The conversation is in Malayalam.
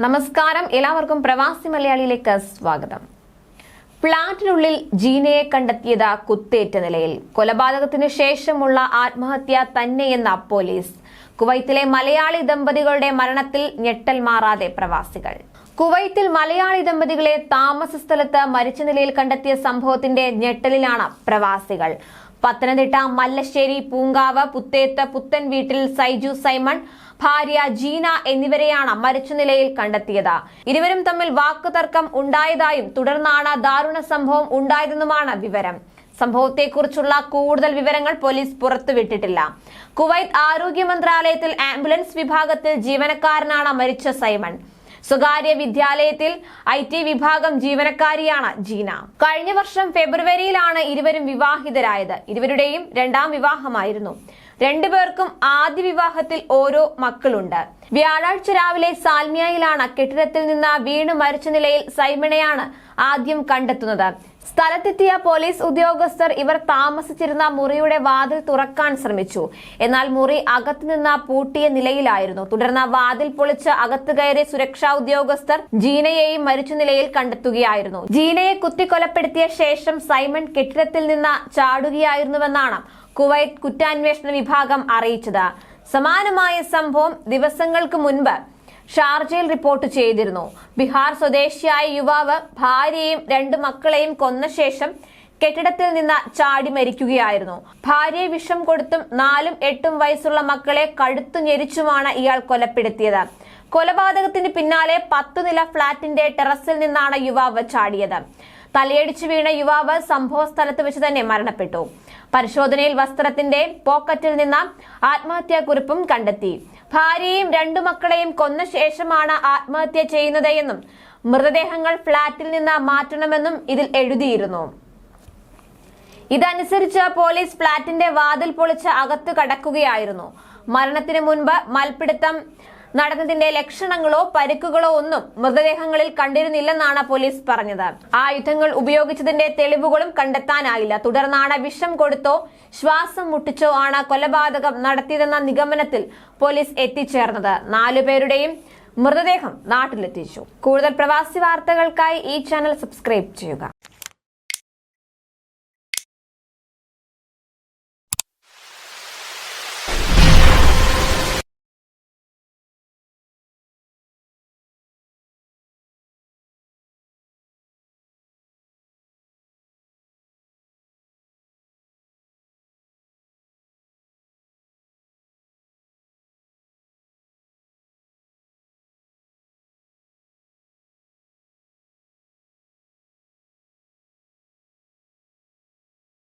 നമസ്കാരം. എല്ലാവർക്കും പ്രവാസി മലയാളിയിലേക്ക് സ്വാഗതം. ഫ്ളാറ്റിനുള്ളിൽ ജീനയെ കണ്ടെത്തിയത് കുത്തേറ്റ നിലയിൽ. കൊലപാതകത്തിന് ശേഷമുള്ള ആത്മഹത്യ തന്നെയെന്ന പോലീസ്. കുവൈത്തിലെ മലയാളി ദമ്പതികളുടെ മരണത്തിൽ ഞെട്ടൽ മാറാതെ പ്രവാസികൾ. കുവൈത്തിൽ മലയാളി ദമ്പതികളെ താമസ സ്ഥലത്ത് മരിച്ച നിലയിൽ കണ്ടെത്തിയ സംഭവത്തിന്റെ ഞെട്ടലിലാണ് പ്രവാസികൾ. പത്തനംതിട്ട മല്ലശ്ശേരി പൂങ്കാവ് പുത്തേത്ത് പുത്തൻ വീട്ടിൽ സൈജു സൈമൺ ഭാര്യ ജീന എന്നിവരെയാണ് മരിച്ച നിലയിൽ കണ്ടെത്തിയത്. ഇരുവരും തമ്മിൽ വാക്കുതർക്കം ഉണ്ടായതായും തുടർന്നാണ് ദാരുണ സംഭവം ഉണ്ടായതെന്നുമാണ് വിവരം. സംഭവത്തെക്കുറിച്ചുള്ള കൂടുതൽ വിവരങ്ങൾ പോലീസ് പുറത്തുവിട്ടിട്ടില്ല. കുവൈത്ത് ആരോഗ്യ മന്ത്രാലയത്തിൽ ആംബുലൻസ് വിഭാഗത്തിൽ ജീവനക്കാരനാണ് മരിച്ച സൈമൺ. സ്വകാര്യ വിദ്യാലയത്തിൽ ഐ ടി വിഭാഗം ജീവനക്കാരിയാണ് ജീന. കഴിഞ്ഞ വർഷം ഫെബ്രുവരിയിലാണ് ഇരുവരും വിവാഹിതരായത്. ഇരുവരുടെയും രണ്ടാം വിവാഹമായിരുന്നു. രണ്ടുപേർക്കും ആദ്യ വിവാഹത്തിൽ ഓരോ മക്കളുണ്ട്. വ്യാഴാഴ്ച രാവിലെ സാൽമിയയിലാണ് കെട്ടിടത്തിൽ നിന്ന് വീണ് മരിച്ച നിലയിൽ സൈമണയാണ് ആദ്യം കണ്ടെത്തുന്നത്. സ്ഥലത്തെത്തിയ പോലീസ് ഉദ്യോഗസ്ഥർ ഇവർ താമസിച്ചിരുന്ന മുറിയുടെ വാതിൽ തുറക്കാൻ ശ്രമിച്ചു. എന്നാൽ മുറി അകത്തുനിന്ന് പൂട്ടിയ നിലയിലായിരുന്നു. തുടർന്ന് വാതിൽ പൊളിച്ച് അകത്ത് കയറി സുരക്ഷാ ഉദ്യോഗസ്ഥർ ജീനയെയും മരിച്ച നിലയിൽ കണ്ടെത്തുകയായിരുന്നു. ജീനയെ കുത്തിക്കൊലപ്പെടുത്തിയ ശേഷം സൈമൺ കെട്ടിടത്തിൽ നിന്ന് ചാടുകയായിരുന്നുവെന്നാണ് കുവൈറ്റ് കുറ്റാന്വേഷണ വിഭാഗം അറിയിച്ചത്. സമാനമായ സംഭവം ദിവസങ്ങൾക്ക് മുൻപ് ഷാർജയിൽ റിപ്പോർട്ട് ചെയ്തിരുന്നു. ബീഹാർ സ്വദേശിയായ യുവാവ് ഭാര്യയും രണ്ട് മക്കളെയും കൊന്ന ശേഷം കെട്ടിടത്തിൽ നിന്ന് ചാടി മരിക്കുകയായിരുന്നു. ഭാര്യയെ വിഷം കൊടുത്തും നാലും എട്ടും വയസ്സുള്ള മക്കളെ കഴുത്തു ഞെരിച്ചുമാണ് ഇയാൾ കൊലപ്പെടുത്തിയത്. കൊലപാതകത്തിന് പിന്നാലെ പത്തു നില ഫ്ളാറ്റിന്റെ ടെറസിൽ നിന്നാണ് യുവാവ് ചാടിയത്. തലയടിച്ചു വീണ യുവാവ് സംഭവ സ്ഥലത്ത് വെച്ച് തന്നെ മരണപ്പെട്ടു. പരിശോധനയിൽ വസ്ത്രത്തിന്റെ പോക്കറ്റിൽ നിന്ന് ആത്മഹത്യാ കുറിപ്പും കണ്ടെത്തി. ഭാര്യയും രണ്ടു മക്കളെയും കൊന്ന ശേഷമാണ് ആത്മഹത്യ ചെയ്യുന്നത് എന്നും മൃതദേഹങ്ങൾ ഫ്ളാറ്റിൽ നിന്ന് മാറ്റണമെന്നും ഇതിൽ എഴുതിയിരുന്നു. ഇതനുസരിച്ച് പോലീസ് ഫ്ളാറ്റിന്റെ വാതിൽ പൊളിച്ച് അകത്തു കടക്കുകയായിരുന്നു. മരണത്തിന് മുൻപ് മൽപ്പിടുത്തം നടന്നതിന്റെ ലക്ഷണങ്ങളോ പരിക്കുകളോ ഒന്നും മൃതദേഹങ്ങളിൽ കണ്ടിരുന്നില്ലെന്നാണ് പോലീസ് പറഞ്ഞത്. ആയുധങ്ങൾ ഉപയോഗിച്ചതിന്റെ തെളിവുകളും കണ്ടെത്താനായില്ല. തുടർന്നാണ് വിഷം കൊടുത്തോ ശ്വാസം മുട്ടിച്ചോ ആണ് കൊലപാതകം നടത്തിയതെന്ന നിഗമനത്തിൽ പോലീസ് എത്തിച്ചേർന്നത്. നാലുപേരുടെയും മൃതദേഹം നാട്ടിലെത്തിച്ചു. കൂടുതൽ പ്രവാസി വാർത്തകൾക്കായി ഈ ചാനൽ സബ്സ്ക്രൈബ് ചെയ്യുക.